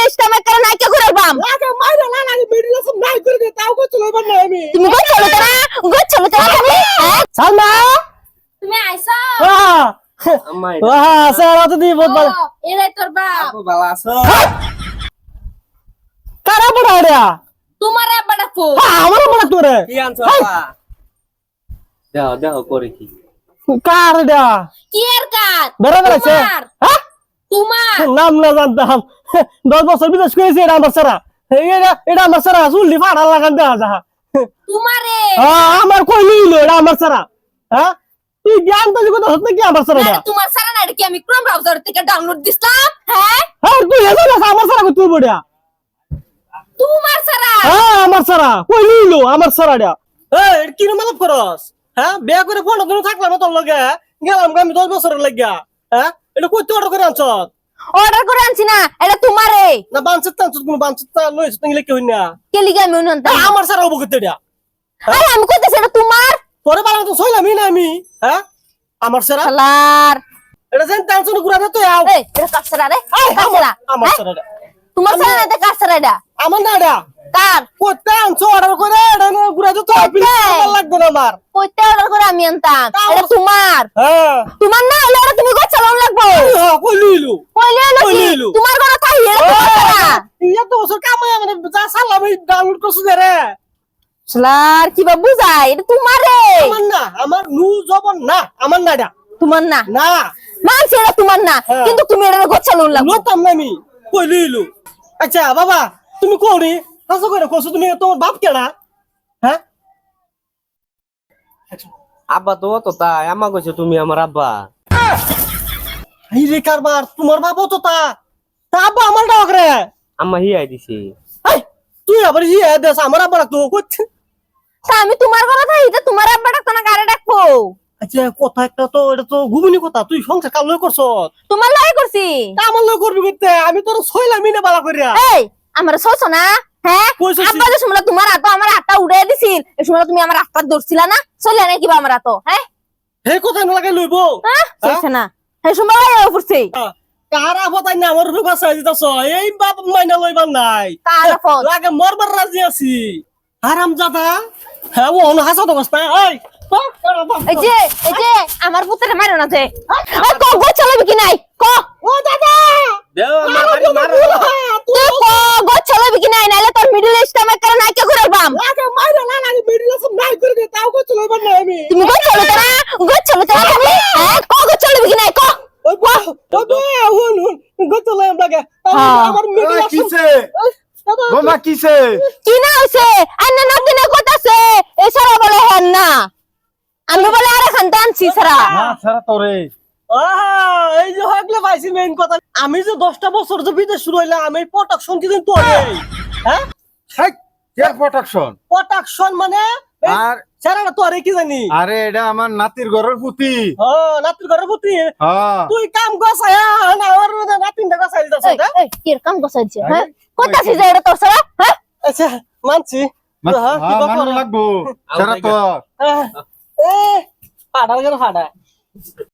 Police তোমার কারণে আইকে ঘুরাবাম আগে মাইরা না আমি ভিডিও সব নাই করে দে তাও কো চলে না আমি। তুমি কো চলে তো না কো চলে তো হ্যাঁ। তুমি। সালমা। তুমি আইছো হ্যাঁ। হ্যাঁ স্যার অত দি বহুত ভালো। এরাই তোর বাপ। আপু ভালো আছো? হ্যাঁ। কারা বড় রে তোমার আব্বাটা ফো হ্যাঁ, আমার আব্বাটা তোরে। কি আনছো বাবা দাও দাও করে কি? কার দা কি আর কার? বেরো বেরো হ্যাঁ? তোমার? নাম না জানতাম দশ বছর বিদেশ করেছে এটা আমার সারা এটা এটা আমার সারা চুল্লি ফাড়া লাগান দেওয়া যা তোমারে? হ্যাঁ আমার কই নিল এটা আমার সারা হ্যাঁ? তুই জ্ঞান তো কথা হচ্ছে কি আমার সারা তোমার সারা না কি আমি ক্রোম ব্রাউজার থেকে ডাউনলোড দিছিলাম হ্যাঁ? হ্যাঁ তুই এসে না আমার সারা তুই বড়িয়া তোমার সারা হ্যাঁ আমার সারা কই নিল আমার সারাটা এই কি মালপ করস হ্যাঁ বিয়া করে ফোন তুমি থাকলাম তোর লগে গেলাম আমি দশ বছরের লাগিয়া হ্যাঁ? এটা কই তুই অর্ডার করে আনছ অর্ডার করে আনছি না এটা তোমারে। না বাঞ্চিত আনছ কোনো বাঞ্চিত লইছ তুমি লিখে হই না? কে লিগে আমি উনন্ত এই আমার সারা করতে এটা। আরে আমি কইতেছি এটা তোমার। পরে বালা তো সইলামই না আমি। হ্যাঁ? আমার সারা শালার। এটা যেন টেনশন ঘুরাবে তো আও। এই এটা কার সারা রে? এই, আমার সারা? হ্যাঁ? তোমার সারা না এটা কার সারা এটা? আমার না এটা। কার? করতে আনছো অর্ডার করে এটা ঘুরাতে তো? লাগবে না আমার। কইতে অর্ডার করে আমি আনতাম। এটা তোমার। হ্যাঁ। তোমার না হলে ওটা তুমি গোছ চালান হ্যাঁ কইলে হলো কি কইলিলু। তোমার কোনো তাই ইয়া তো কামাই মানে যা সালাম এই ডাউনলোড করছ রে। কি বা বুঝাই? এটা তোমারে আমার না আমার নু জবন না আমার না এটা। তোমার না? না। মানছি এটা তোমার না। হ্যাঁ। কিন্তু তুমি এটা গোছ চালান লাগবো। লতাম না আমি আচ্ছা বাবা তুমি কোনি? হাসো করে কইছো তুমি তোমার বাপ কেনা হ্যাঁ? আব্বা তো তো তাই। আম্মা কইছো তুমি আমার আব্বা। এই রে কারবার তোমার বাবা তো তা। তা আব্বা আমার ডাক রে। আম্মা হিয়াই দিছে এই, তুই আবার ইয়ে দেশ আমার আব্বা তো করছে তা আমি তোমার কথা থাই এটা তোমার আব্বা ডাকতো না কারে ডাকবো? আচ্ছা কথা একটা তো এটা তো ঘুমিনি কথা তুই সংসার কাল লই করছ তোমার লাই করছি। তা আমার লই করবি করতে আমি তোর ছইলামই না বালা করিয়া এই আমার সস না হ্যাঁ? কইছো আব্বা যে সময় তোমার হাত আমার হাতটা দিছিল এই সময় তুমি আমার হাতটা ধরছিলা না চলে আমার হাত হ্যাঁ? হে কথা না লাগে লইব। হ্যাঁ? না। এই সময় পড়ছে। কারা বতাই না আমার রূপা চাই দিতাছ এই বাপ মাইনা লইবার নাই। কার পথ লাগে মরবার রাজি আছি। হারাম জাদা হ্যাঁ ও হাসা তো বস্তা এই। এই যে এই যে আমার পুত্রে মারো না যে। এই ক গো চলবে কি নাই? ক। ও দাদা! দেও আমার বাড়ি মারো তুই ক গো চলবে কি নাই? নাইলে তোর মিডল ইস্ট আমার কারণ নাই কে ঘুরাইবাম লাগে মাইনা না লাগে মিডিল আছে নাই করে তাও কো লইবার নাই আমি। তুমি গো চলবে না গো চলবে না তুমি হ্যাঁ ক গো চলবে কি নাই ক ওই বা ওই বা হুন হুন গত লইম লাগে হ্যাঁ। আমার দাদা। বোমা কিসে? কি না হইছে? নদিনে কতাছে এ সারা বলে হন না। আমি বলে আরে খানতে আনছি সারা না সারা তোরে। এই যে হগলে পাইছি মেইন কথা। আমি যে দশটা বছর যে বিদেশ শুরু হইলাম আমি প্রোটেকশন দিদিন তো হ্যাঁ? হাই কেয়ার প্রোটেকশন প্রোটেকশন মানে আর সারা তো আরে কি জানি? আরে এটা আমার নাতির ঘরের পুতি। ও নাতির ঘরের প্রতি হ্যাঁ। তুই কাম গছায়া না আমার নাতিনটা গছাই দিতাছ এই, এর কাম গসাইছে হ্যাঁ? কতাছি যে এটা তোর সারা হ্যাঁ? আচ্ছা মানছি। হ্যাঁ, হ্যাঁ করে? লাগবো। সারা তোর। এ ফাটা গেল ফাটা